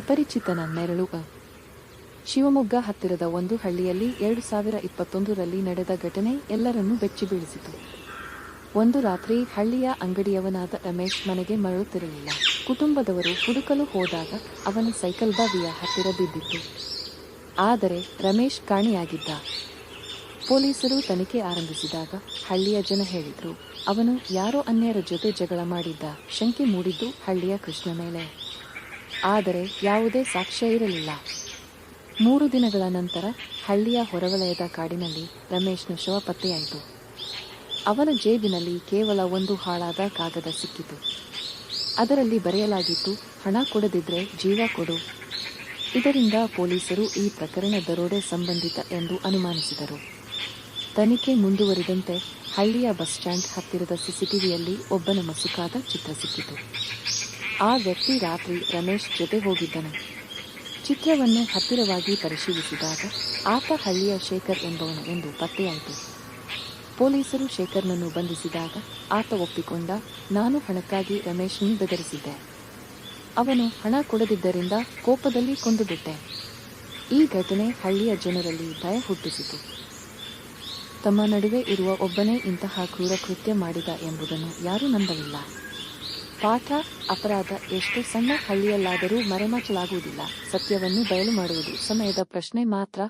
ಅಪರಿಚಿತನ ನೆರಳು ಶಿವಮೊಗ್ಗ ಹತ್ತಿರದ ಒಂದು ಹಳ್ಳಿಯಲ್ಲಿ ಎರಡು ಸಾವಿರ ಇಪ್ಪತ್ತೊಂದರಲ್ಲಿ ನಡೆದ ಘಟನೆ ಎಲ್ಲರನ್ನೂ ಬೆಚ್ಚಿಬೀಳಿಸಿತು. ಒಂದು ರಾತ್ರಿ ಹಳ್ಳಿಯ ಅಂಗಡಿಯವನಾದ ರಮೇಶ್ ಮನೆಗೆ ಮರಳುತ್ತಿರಲಿಲ್ಲ. ಕುಟುಂಬದವರು ಹುಡುಕಲು ಹೋದಾಗ ಅವನ ಸೈಕಲ್ ಬಾವಿಯ ಹತ್ತಿರ ಬಿದ್ದಿತ್ತು. ಆದರೆ ರಮೇಶ್ ಕಾಣೆಯಾಗಿದ್ದ. ಪೊಲೀಸರು ತನಿಖೆ ಆರಂಭಿಸಿದಾಗ ಹಳ್ಳಿಯ ಜನ ಹೇಳಿದರು, ಅವನು ಯಾರೋ ಅನ್ಯರ ಜೊತೆ ಜಗಳ ಮಾಡಿದ್ದ. ಶಂಕೆ ಮೂಡಿದ್ದು ಹಳ್ಳಿಯ ಕೃಷ್ಣ ಮೇಲೆ. ಆದರೆ ಯಾವುದೇ ಸಾಕ್ಷ್ಯ ಇರಲಿಲ್ಲ. ಮೂರು ದಿನಗಳ ನಂತರ ಹಳ್ಳಿಯ ಹೊರವಲಯದ ಕಾಡಿನಲ್ಲಿ ರಮೇಶ್ನ ಶವ ಪತ್ತೆಯಾಯಿತು. ಅವನ ಜೇಬಿನಲ್ಲಿ ಕೇವಲ ಒಂದು ಹಾಳಾದ ಕಾಗದ ಸಿಕ್ಕಿತು. ಅದರಲ್ಲಿ ಬರೆಯಲಾಗಿತ್ತು, ಹಣ ಕೊಡದಿದ್ದರೆ ಜೀವ ಕೊಡು ಇದರಿಂದ ಪೊಲೀಸರು ಈ ಪ್ರಕರಣ ದರೋಡೆ ಸಂಬಂಧಿತ ಎಂದು ಅನುಮಾನಿಸಿದರು. ತನಿಖೆ ಮುಂದುವರಿದಂತೆ ಹಳ್ಳಿಯ ಬಸ್ ಸ್ಟ್ಯಾಂಡ್ ಹತ್ತಿರದ ಸಿಸಿಟಿವಿಯಲ್ಲಿ ಒಬ್ಬನ ಮಸುಕಾದ ಚಿತ್ರ ಸಿಕ್ಕಿತು. ಆ ವ್ಯಕ್ತಿ ರಾತ್ರಿ ರಮೇಶ್ ಜೊತೆ ಹೋಗಿದ್ದನು. ಚಿತ್ರವನ್ನು ಹತ್ತಿರವಾಗಿ ಪರಿಶೀಲಿಸಿದಾಗ, ಆತ ಹಳ್ಳಿಯ ಶೇಖರ್ ಎಂಬವನು ಎಂದು ಪತ್ತೆಯಾಯಿತು. ಪೊಲೀಸರು ಶೇಖರ್ನನ್ನು ಬಂಧಿಸಿದಾಗ, ಆತ ಒಪ್ಪಿಕೊಂಡ, ನಾನು ಹಣಕ್ಕಾಗಿ ರಮೇಶ್ನ ಬೆದರಿಸಿದ್ದೆ. ಅವನು ಹಣ ಕೊಡದಿದ್ದರಿಂದ ಕೋಪದಲ್ಲಿ ಕೊಂದುಬಿಟ್ಟೆ. ಈ ಘಟನೆ ಹಳ್ಳಿಯ ಜನರಲ್ಲಿ ಭಯ ಹುಟ್ಟಿಸಿತು. ತಮ್ಮ ನಡುವೆ ಇರುವ ಒಬ್ಬನೇ ಇಂತಹ ಕ್ರೂರ ಕೃತ್ಯ ಮಾಡಿದ ಎಂಬುದನ್ನು ಯಾರೂ ನಂಬಲಿಲ್ಲ. ಪಾಠ ಅಪರಾಧ ಎಷ್ಟು ಸಣ್ಣ ಹಳ್ಳಿಯಲ್ಲಾದರೂ ಮರೆಮಾಚಲಾಗುವುದಿಲ್ಲ. ಸತ್ಯವನ್ನು ಬಯಲು ಮಾಡುವುದು. ಸಮಯದ ಪ್ರಶ್ನೆ ಮಾತ್ರ.